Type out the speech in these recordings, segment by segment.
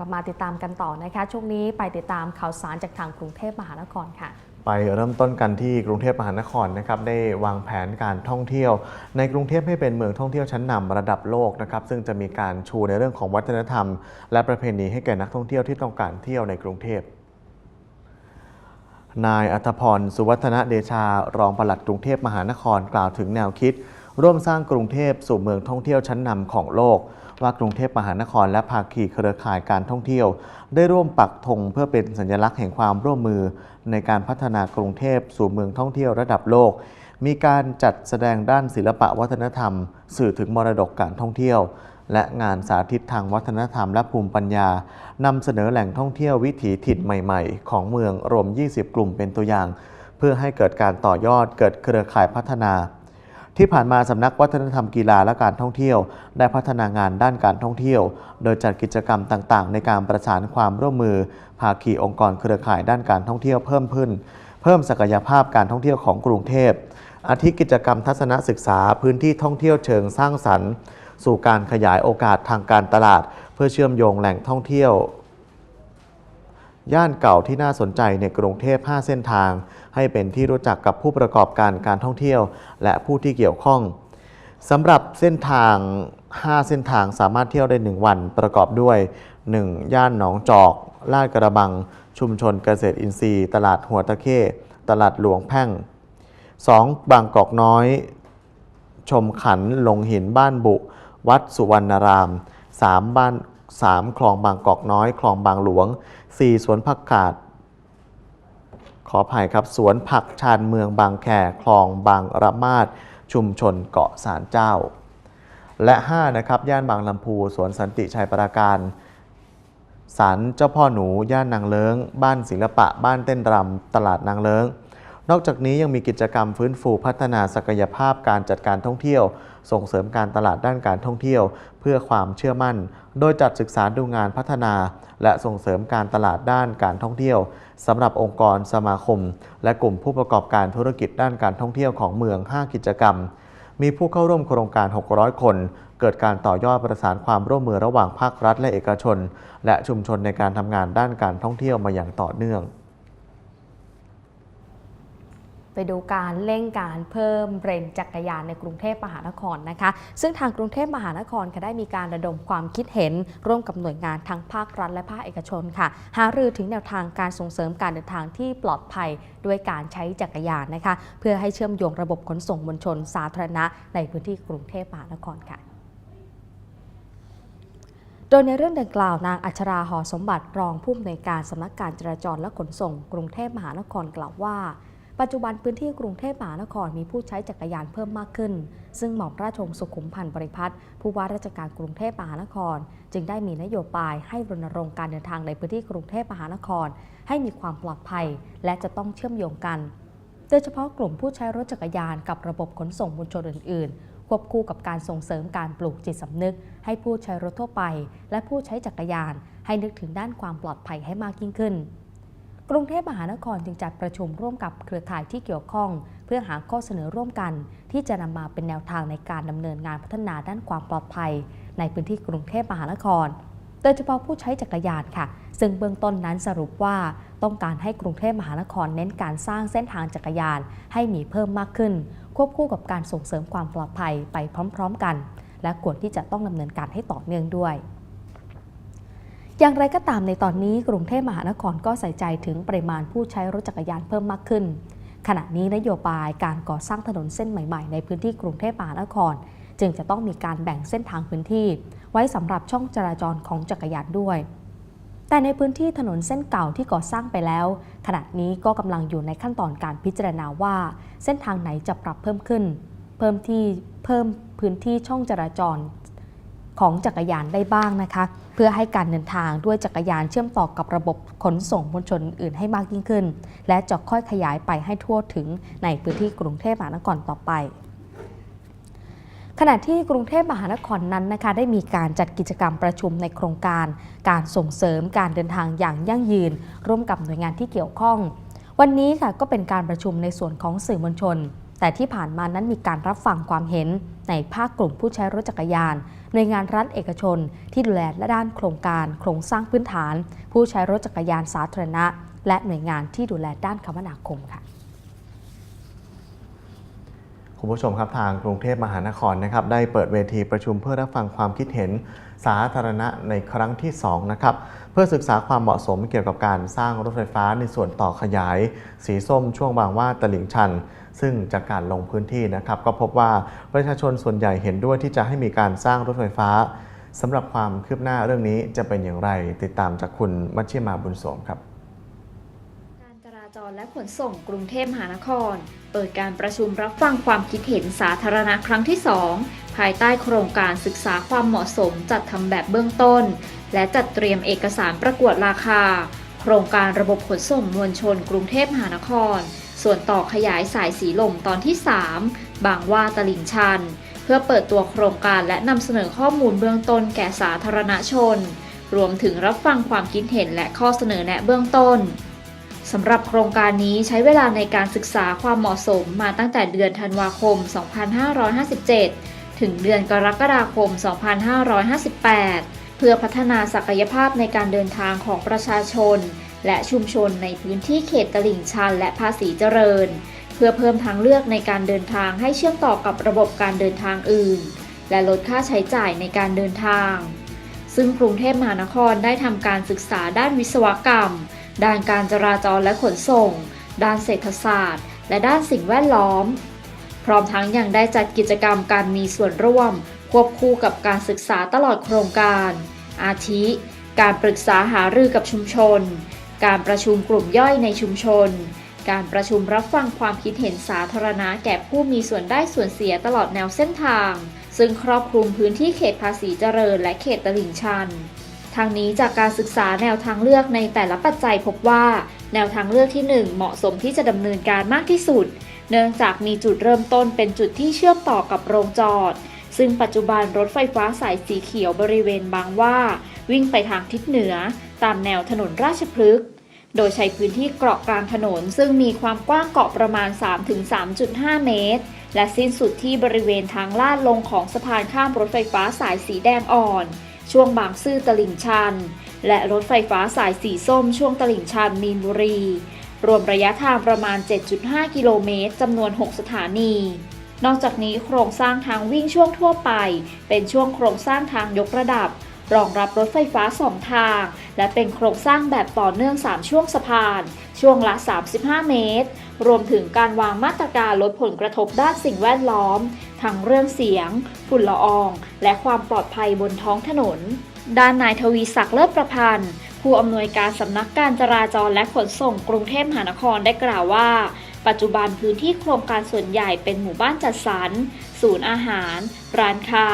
กลับมาติดตามกันต่อนะคะ ช่วงนี้ไปติดตามข่าวสารจากทางกรุงเทพมหานครค่ะ ไปเริ่มต้นกันที่กรุงเทพมหานครนะครับได้วางแผนการท่องเที่ยว ในกรุงเทพให้เป็นเมืองท่องเที่ยวชั้นนำระดับโลกนะครับซึ่งจะมีการชูในเรื่องของวัฒนธรรม และประเพณีให้แก่นักท่องเที่ยวที่ต้องการเที่ยวในกรุงเทพนายอัธพรสุวัฒนเดชารองปลัดกรุงเทพมหานครกล่าวถึงแนวคิด ร่วมสร้างกรุงเทพสู่เมืองท่องเที่ยวชั้นนำของโลก ว่ากรุงเทพมหานครและภาคีเครือข่ายการท่องเที่ยว ได้ร่วมปักธงเพื่อเป็นสัญลักษณ์แห่งความร่วมมือ ในการพัฒนากรุงเทพสู่เมืองท่องเที่ยวระดับโลก มีการจัดแสดงด้านศิลปะวัฒนธรรม สื่อถึงมรดกการท่องเที่ยว และงานสาธิตทางวัฒนธรรมและภูมิปัญญานำเสนอแหล่งท่องเที่ยววิถีถิ่นใหม่ ๆ ของเมืองรวม 20 กลุ่มเป็นตัวอย่าง เพื่อให้เกิดการต่อยอดเกิดเครือข่ายพัฒนา ที่ผ่านมาสำนักวัฒนธรรมกีฬาและการท่องเที่ยว ได้พัฒนางานด้านการท่องเที่ยว โดยจัดกิจกรรมต่างๆ ในการประสานความร่วมมือ ภาคีองค์กรเครือข่ายด้านการท่องเที่ยวเพิ่มขึ้น เพิ่มศักยภาพการท่องเที่ยวของกรุงเทพ อาทิกิจกรรมทัศนศึกษาพื้นที่ท่องเที่ยวเชิงสร้างสรรค์ สู่การขยายโอกาสทางการตลาด เพื่อเชื่อมโยงแหล่งท่องเที่ยว ย่านเก่าที่น่าสนใจในกรุงเทพ 5 เส้นทาง ให้เป็นที่รู้จักกับผู้ประกอบการการท่องเที่ยว และผู้ที่เกี่ยวข้องสำหรับเส้นทาง 5 เส้นทางสามารถเที่ยวได้ 1 วันประกอบด้วย 1. ย่านหนองจอก ลาดกระบัง ชุมชนเกษตรอินทรีย์ ตลาดหัวตะเข้ตลาดหลวงแพ่ง 2. บางกอกน้อย ชมขันลงหินบ้านบุ วัดสุวรรณาราม 3 บ้าน 3 คลองบางกอกน้อย คลองบางหลวง 4 สวนผักกาด ขออภัยครับ สวนผักชานเมืองบางแคคลองบางระมาดชุมชนเกาะสารเจ้า และ 5 นะครับ ย่านบางลำพู สวนสันติชัยปราการศาลเจ้าพ่อหนู ย่านนางเลิ้ง บ้านศิลปะ บ้านเต้นรำ ตลาดนางเลิ้ง นอกจากนี้ยังมีกิจกรรมฟื้นฟูพัฒนาศักยภาพการจัดการท่องเที่ยว ส่งเสริมการตลาดด้านการท่องเที่ยว เพื่อความเชื่อมั่น โดยจัดศึกษาดูงานพัฒนา และส่งเสริมการตลาดด้านการท่องเที่ยวสำหรับองค์กรสมาคม และกลุ่มผู้ประกอบการธุรกิจด้านการท่องเที่ยวของเมือง 5 กิจกรรม มีผู้เข้าร่วมโครงการ 600 คน เกิดการต่อยอดประสานความร่วมมือระหว่างภาครัฐและเอกชน และชุมชนในการทำงานด้านการท่องเที่ยวมาอย่างต่อเนื่อง ไป ดูการเร่งการเพิ่มเรนจักรยานในกรุงเทพมหานครนะคะ ซึ่งทางกรุงเทพมหานครก็ได้มีการระดมความคิดเห็น ร่วมกับหน่วยงานทั้งภาครัฐและภาคเอกชนค่ะ หารือถึงแนวทางการส่งเสริมการเดินทางที่ปลอดภัยด้วยการใช้จักรยานนะคะ เพื่อให้เชื่อมโยงระบบขนส่งมวลชนสาธารณะในพื้นที่กรุงเทพมหานครค่ะโดยในเรื่องดังกล่าวนางอัชราหอสมบัติรองผู้อำนวยการสำนักการจราจรและขนส่ง กรุงเทพมหานครกล่าวว่า ปัจจุบันพื้นที่กรุงเทพมหานครมีผู้ใช้จักรยานเพิ่มมากขึ้น ซึ่งหม่อมราชวงศ์สุขุมพันธ์บริพัตรผู้ว่าราชการกรุงเทพมหานคร จึงได้มีนโยบายให้รณรงค์การเดินทางในพื้นที่กรุงเทพมหานคร ให้มีความปลอดภัย และจะต้องเชื่อมโยงกัน โดยเฉพาะกลุ่มผู้ใช้รถจักรยานกับระบบขนส่งมวลชนอื่น ๆ ควบคู่กับการส่งเสริมการปลูกจิตสำนึก ให้ผู้ใช้รถทั่วไป และผู้ใช้จักรยาน ให้นึกถึงด้านความปลอดภัยให้มากยิ่งขึ้น กรุงเทพมหานครจึงจัดประชุมร่วมกับเครือข่ายที่เกี่ยวข้อง เพื่อหาข้อเสนอร่วมกัน ที่จะนำมาเป็นแนวทางในการดำเนินงานพัฒนาด้านความปลอดภัย ในพื้นที่กรุงเทพมหานคร โดยเฉพาะผู้ใช้จักรยานค่ะ ซึ่งเบื้องต้นนั้นสรุปว่าต้องการให้กรุงเทพมหานครเน้นการสร้างเส้นทางจักรยาน ให้มีเพิ่มมากขึ้น ควบคู่กับการส่งเสริมความปลอดภัยไปพร้อม ๆ กัน และควรที่จะต้องดำเนินการให้ต่อเนื่องด้วย อย่างไรก็ตามในตอนนี้กรุงเทพมหานครก็ใส่ใจถึงปริมาณผู้ใช้รถจักรยานเพิ่มมากขึ้น ขณะนี้นโยบายการก่อสร้างถนนเส้นใหม่ๆ ในพื้นที่กรุงเทพมหานคร จึงจะต้องมีการแบ่งเส้นทางพื้นที่ ไว้สำหรับช่องจราจรของจักรยานด้วย แต่ในพื้นที่ถนนเส้นเก่าที่ก่อสร้างไปแล้ว ขณะนี้ก็กำลังอยู่ในขั้นตอนการพิจารณาว่า เส้นทางไหนจะปรับเพิ่มขึ้น เพิ่มที่เพิ่มพื้นที่ช่องจราจร ของจักรยานได้บ้างนะคะ เพื่อให้การเดินทางด้วยจักรยานเชื่อมต่อกับระบบขนส่งมวลชนอื่นให้มากยิ่งขึ้น และจะค่อยขยายไปให้ทั่วถึงในพื้นที่กรุงเทพมหานครต่อไปขณะที่กรุงเทพมหานครนั้นนะคะได้มีการจัดกิจกรรมประชุมในโครงการ การส่งเสริมการเดินทางอย่างยั่งยืน ร่วมกับหน่วยงานที่เกี่ยวข้อง วันนี้ค่ะก็เป็นการประชุมในส่วนของสื่อมวลชน แต่ที่ผ่านมานั้นมีการรับฟังความเห็นในภาคกลุ่มผู้ใช้รถจักรยาน หน่วยงานรัฐเอกชน ที่ดูแลและด้านโครงการ โครงสร้างพื้นฐาน ผู้ใช้รถจักรยานสาธารณะ และหน่วยงานที่ดูแลด้านคมนาคมค่ะคุณผู้ชมครับทางกรุงเทพมหานครนะครับได้เปิดเวทีประชุมเพื่อรับฟังความคิดเห็น สาธารณะในครั้งที่2นะครับเพื่อศึกษาความเหมาะสมเกี่ยวกับการสร้างรถไฟฟ้าในส่วนต่อขยาย สีส้มช่วงบางว่าตลิ่งชัน ซึ่งจากการลงพื้นที่นะครับก็พบว่าประชาชนส่วนใหญ่เห็นด้วยที่จะให้มีการสร้างรถไฟฟ้าสำหรับความคืบหน้าเรื่องนี้จะเป็นอย่างไร ติดตามจากคุณมัชชิมาบุญสมครับการจราจรและขนส่งกรุงเทพมหานคร เปิดการประชุมรับฟังความคิดเห็นสาธารณะครั้งที่ 2 ภายใต้โครงการศึกษาความเหมาะสมจัดทำแบบเบื้องต้น และจัดเตรียมเอกสารประกวดราคา โครงการระบบขนส่งมวลชนกรุงเทพมหานคร ส่วนต่อขยายสายสีลมตอนที่ 3 บางว่าตลิ่งชัน เพื่อเปิดตัวโครงการและนำเสนอข้อมูลเบื้องต้นแก่สาธารณชน รวมถึงรับฟังความคิดเห็นและข้อเสนอแนะเบื้องต้นสำหรับโครงการนี้ใช้เวลาในการศึกษาความเหมาะสมมาตั้งแต่เดือนธันวาคม 2557 ถึงเดือนกรกฎาคม 2558 เพื่อพัฒนาศักยภาพในการเดินทางของประชาชน และชุมชนในพื้นที่เขตตลิ่งชันและภาษีเจริญ เพื่อเพิ่มทางเลือกในการเดินทางให้เชื่อมต่อกับระบบการเดินทางอื่น และลดค่าใช้จ่ายในการเดินทาง ซึ่งกรุงเทพมหานครได้ทำการศึกษาด้านวิศวกรรม ด้านการจราจรและขนส่ง ด้านเศรษฐศาสตร์ และด้านสิ่งแวดล้อม ร้อมทั้งยังได้จัดกิจกรรมการมีส่วนร่วม ควบคู่กับการศึกษาตลอดโครงการ อาทิ การปรึกษาหารือกับชุมชน การประชุมกลุ่มย่อยในชุมชน การประชุมรับฟังความคิดเห็นสาธารณะแก่ผู้มีส่วนได้ส่วนเสียตลอดแนวเส้นทาง ซึ่งครอบคลุมพื้นที่เขตภาษีเจริญและเขตตลิ่งชันทางนี้จากการศึกษาแนวทางเลือกในแต่ละปัจจัยพบว่า แนวทางเลือกที่ 1 เหมาะสมที่จะดำเนินการมากที่สุด เนื่องจากมีจุดเริ่มต้นเป็นจุดที่เชื่อมต่อกับโรงจอด ซึ่งปัจจุบันรถไฟฟ้าสายสีเขียวบริเวณบางว่า วิ่งไปทางทิศเหนือ ตามแนวถนนราชพฤกษ์โดยใช้พื้นที่เกาะกลางถนน ซึ่งมีความกว้างเกาะประมาณ 3-3.5 เมตร และสิ้นสุดที่บริเวณทางลาดลงของสะพานข้ามรถไฟฟ้าสายสีแดงอ่อน ช่วงบางซื่อตลิ่งชัน และรถไฟฟ้าสายสีส้มช่วงตลิ่งชันมีนบุรี รวมระยะทางประมาณ 7.5 กิโลเมตรจำนวน 6 สถานี นอกจากนี้โครงสร้างทางวิ่งช่วงทั่วไป เป็นช่วงโครงสร้างทางยกระดับ รองรับรถไฟฟ้า 2 ทาง และเป็นโครงสร้างแบบต่อเนื่อง 3 ช่วงสะพาน ช่วงละ 35 เมตร รวมถึงการวางมาตรการลดผลกระทบด้านสิ่งแวดล้อม ทั้งเรื่องเสียง ฝุ่นละออง และความปลอดภัยบนท้องถนนด้านนายทวีศักดิ์เลิศประพันธ์ ผู้อำนวยการสำนักการจราจรและขนส่งกรุงเทพมหานครได้กล่าวว่า ปัจจุบันพื้นที่โครงการส่วนใหญ่เป็นหมู่บ้านจัดสรร ศูนย์อาหาร ร้านค้า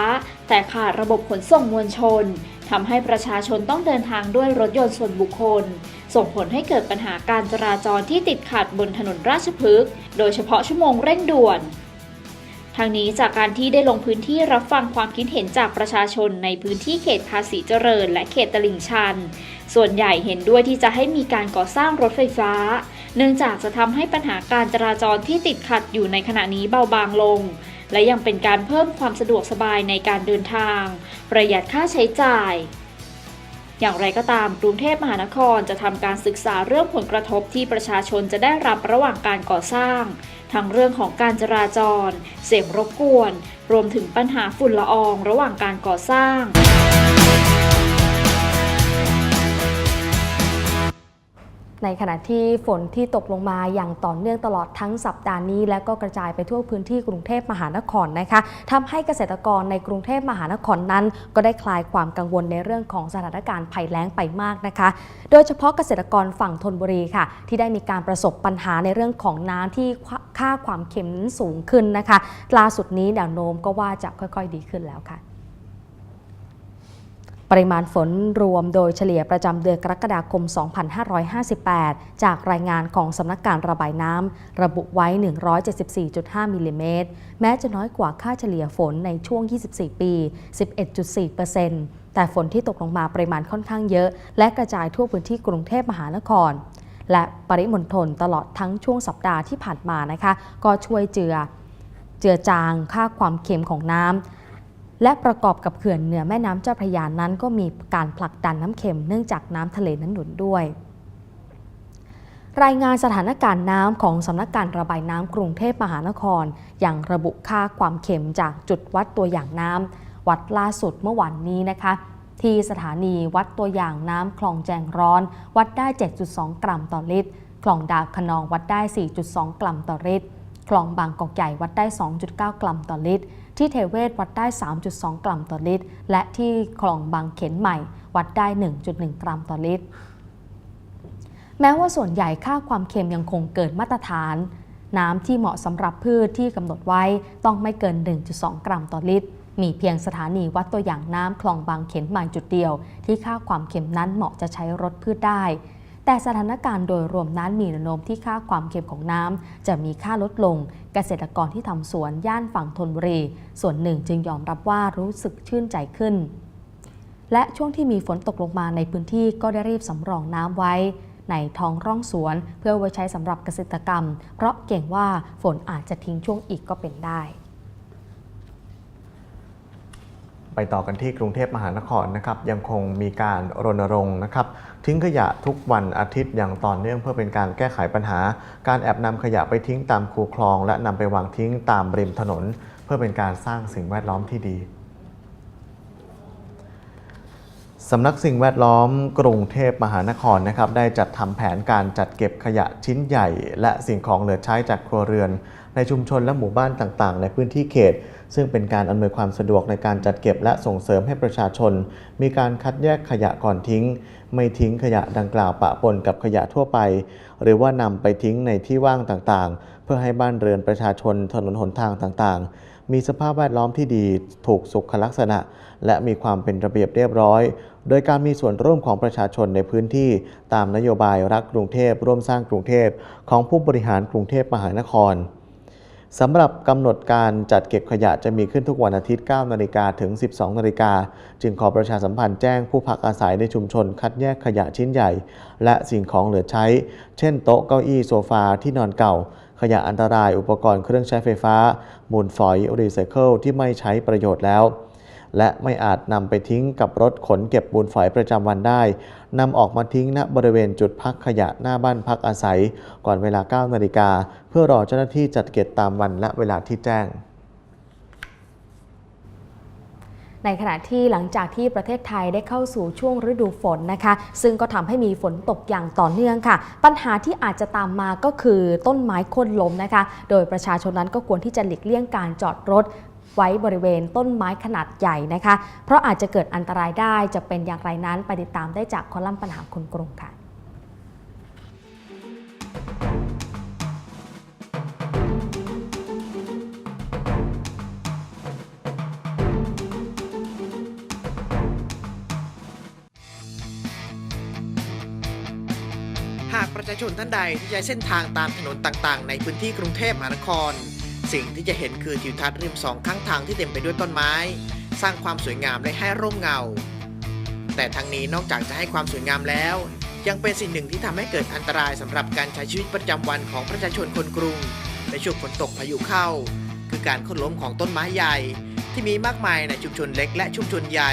แต่ขาดระบบขนส่งมวลชนทำให้ประชาชนต้องเดินทางด้วยรถยนต์ส่วนบุคคล ส่งผลให้เกิดปัญหาการจราจรที่ติดขัดบนถนนราชพฤกษ์โดยเฉพาะชั่วโมงเร่งด่วนทางนี้จากการที่ได้ลงพื้นที่รับฟังความคิดเห็นจากประชาชนในพื้นที่เขตภาษีเจริญ และเขตตลิ่งชัน ส่วนใหญ่เห็นด้วยที่จะให้มีการก่อสร้างรถไฟฟ้า เนื่องจากจะทำให้ปัญหาการจราจรที่ติดขัดอยู่ในขณะนี้เบาบางลง และยังเป็นการเพิ่มความสะดวกสบายในการเดินทาง ประหยัดค่าใช้จ่ายอย่างไรก็ตามกรุงเทพมหานครจะทำการศึกษาเรื่องผลกระทบที่ประชาชนจะได้รับระหว่างการก่อสร้าง ทั้งเรื่องของการจราจร เสียงรบกวน รวมถึงปัญหาฝุ่นละอองระหว่างการก่อสร้าง ในขณะที่ฝนที่ตกลงมาอย่างต่อเนื่องตลอดทั้งสัปดาห์นี้ และก็กระจายไปทั่วพื้นที่กรุงเทพมหานครนะคะทำให้เกษตรกรในกรุงเทพมหานครนั้น ก็ได้คลายความกังวลในเรื่องของสถานการณ์ภัยแล้งไปมากนะคะ โดยเฉพาะเกษตรกรฝั่งธนบุรีค่ะ ที่ได้มีการประสบปัญหาในเรื่องของน้ำที่ค่าความเค็มสูงขึ้นนะคะล่าสุดนี้แนวโน้มก็ว่าจะค่อย ๆ ดีขึ้นแล้วค่ะ ปริมาณฝนรวมโดยเฉลี่ยประจำเดือนกรกฎาคม 2558 จากรายงานของสำนักการระบายน้ำระบุไว้ 174.5 มิลลิเมตร แม้จะน้อยกว่าค่าเฉลี่ยฝนในช่วง 24 ปี 11.4%แต่ฝนที่ตกลงมาปริมาณค่อนข้างเยอะ และกระจายทั่วพื้นที่กรุงเทพมหานคร และปริมณฑลตลอดทั้งช่วงสัปดาห์ที่ผ่านมานะคะ ก็ช่วยเจือ เจือจางค่าความเค็มของน้ำ และประกอบกับเขื่อนเหนือแม่น้ำเจ้าพระยานั้น ก็มีการผลักดันน้ำเค็มเนื่องจากน้ำทะเลนั้นหนุนด้วย รายงานสถานการณ์น้ำของสำนักการระบายน้ำกรุงเทพมหานคร อย่างระบุค่าความเค็มจากจุดวัดตัวอย่างน้ำวัดล่าสุดเมื่อวานนี้นะคะ ที่สถานีวัดตัวอย่างน้ำคลองแจงร้อน วัดได้ 7.2 กรัมต่อลิตรคลองดาวคะนองวัดได้ 4.2 กรัมต่อลิตรคลองบางกอกใหญ่วัดได้ 2.9 กรัมต่อลิตร ที่เทเวศวัดได้ 3.2 กรัมต่อลิตร และที่คลองบางเขนใหม่ วัดได้ 1.1 กรัมต่อลิตร แม้ว่าส่วนใหญ่ค่าความเค็มยังคงเกินมาตรฐาน น้ำที่เหมาะสำหรับพืชที่กำหนดไว้ต้องไม่เกิน 1.2 กรัมต่อลิตร มีเพียงสถานีวัดตัวอย่างน้ำคลองบางเขนใหม่จุดเดียว ที่ค่าความเค็มนั้นเหมาะจะใช้รถพืชได้ แต่สถานการณ์โดยรวมนั้นมีแนวโน้มที่ค่าความเค็มของน้ำจะมีค่าลดลง เกษตรกรที่ทำสวนย่านฝั่งธนบุรี ส่วนหนึ่งจึงยอมรับว่ารู้สึกชื่นใจขึ้น และช่วงที่มีฝนตกลงมาในพื้นที่ก็ได้รีบสำรองน้ำไว้ในท้องร่องสวนเพื่อไว้ใช้สำหรับเกษตรกรรม เพราะเก่งว่าฝนอาจจะทิ้งช่วงอีกก็เป็นได้ ไปต่อกันที่กรุงเทพมหานครนะครับยังคงมีการรณรงค์นะครับทิ้งขยะทุกวันอาทิตย์อย่างต่อเนื่องเพื่อเป็นการแก้ไขปัญหา การแอบนำขยะไปทิ้งตามคูคลอง และนำไปวางทิ้งตามริมถนน เพื่อเป็นการสร้างสิ่งแวดล้อมที่ดีสำนักสิ่งแวดล้อมกรุงเทพมหานครนะครับได้จัดทำแผนการจัดเก็บขยะชิ้นใหญ่ และสิ่งของเหลือใช้จากครัวเรือน ในชุมชนและหมู่บ้านต่างๆ ในพื้นที่เขต ซึ่งเป็นการอำนวยความสะดวกในการจัดเก็บและส่งเสริมให้ประชาชน มีการคัดแยกขยะก่อนทิ้ง ไม่ทิ้งขยะดังกล่าวปะปนกับขยะทั่วไป หรือว่านำไปทิ้งในที่ว่างต่างๆ เพื่อให้บ้านเรือนประชาชนถนนหนทางต่างๆ มีสภาพแวดล้อมที่ดี ถูกสุขลักษณะ และมีความเป็นระเบียบเรียบร้อย โดยการมีส่วนร่วมของประชาชนในพื้นที่ ตามนโยบายรักกรุงเทพร่วมสร้างกรุงเทพของผู้บริหารกรุงเทพมหานคร สำหรับกำหนดการจัดเก็บขยะจะมีขึ้นทุกวันอาทิตย์ 9 นาฬิกาถึง 12 นาฬิกา จึงขอประชาสัมพันธ์แจ้งผู้พักอาศัยในชุมชนคัดแยกขยะชิ้นใหญ่ และสิ่งของเหลือใช้ เช่นโต๊ะเก้าอี้โซฟาที่นอนเก่า ขยะอันตรายอุปกรณ์เครื่องใช้ไฟฟ้า มูลฝอยรีไซเคิลที่ไม่ใช้ประโยชน์แล้ว และไม่อาจนำไปทิ้งกับรถขนเก็บมูลฝอยประจำวันได้นำออกมาทิ้งณบริเวณจุดพักขยะหน้าบ้านพักอาศัย ก่อนเวลา 9 นาฬิกา เพื่อรอเจ้าหน้าที่จัดเก็บตามวันและเวลาที่แจ้งในขณะที่หลังจากที่ประเทศไทยได้เข้าสู่ช่วงฤดูฝนนะคะ ซึ่งก็ทำให้มีฝนตกอย่างต่อเนื่องค่ะ ปัญหาที่อาจจะตามมาก็คือต้นไม้โค่นล้มนะคะ โดยประชาชนนั้นก็ควรที่จะหลีกเลี่ยงการจอดรถ ไว้บริเวณต้นไม้ขนาดใหญ่นะคะ เพราะอาจจะเกิดอันตรายได้จะเป็นอย่างไรนั้นไปติดตามได้จากคอลัมน์ปัญหาคนกรุงค่ะหากประชาชนท่านใดที่ใช้เส้นทางตามถนนต่างๆ ในพื้นที่กรุงเทพมหานคร สิ่งที่จะเห็นคือทิวทัศน์ริมสองข้างทางที่เต็มไปด้วยต้นไม้ สร้างความสวยงามและให้ร่มเงา แต่ทั้งนี้นอกจากจะให้ความสวยงามแล้ว ยังเป็นสิ่งหนึ่งที่ทำให้เกิดอันตรายสำหรับการใช้ชีวิตประจำวันของประชาชนคนกรุงในช่วงฝนตกพายุเข้า คือการโค่นล้มของต้นไม้ใหญ่ ที่มีมากมายในชุมชนเล็กและชุมชนใหญ่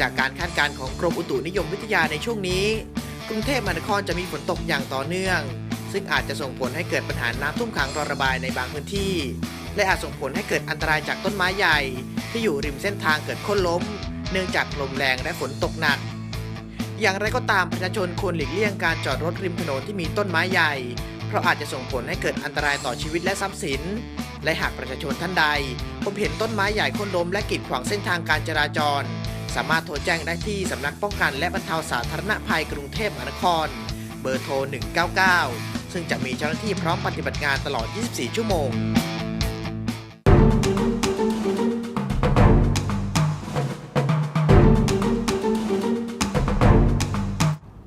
จากการคาดการณ์ของกรมอุตุนิยมวิทยาในช่วงนี้ กรุงเทพมหานครจะมีฝนตกอย่างต่อเนื่อง ซึ่งอาจจะส่งผลให้เกิดปัญหาน้ำท่วมขังรอระบายในบางพื้นที่ และอาจส่งผลให้เกิดอันตรายจากต้นไม้ใหญ่ ที่อยู่ริมเส้นทางเกิดโค่นล้ม เนื่องจากลมแรงและฝนตกหนัก อย่างไรก็ตามประชาชนควรหลีกเลี่ยงการจอดรถริมถนนที่มีต้นไม้ใหญ่ เพราะอาจจะส่งผลให้เกิดอันตรายต่อชีวิตและทรัพย์สิน และหากประชาชนท่านใดพบเห็นต้นไม้ใหญ่โค่นล้มและกีดขวางเส้นทางการจราจร สามารถโทรแจ้งได้ที่สำนักป้องกัน และบรรเทาสาธารณภัยกรุงเทพมหานคร เบอร์โทร 199 ซึ่งจะมีเจ้าหน้าที่พร้อมปฏิบัติงานตลอด 24 ชั่วโมง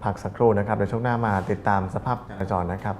พักสักครู่นะครับเดี๋ยวช่วงหน้ามาติดตามสภาพจราจรนะครับ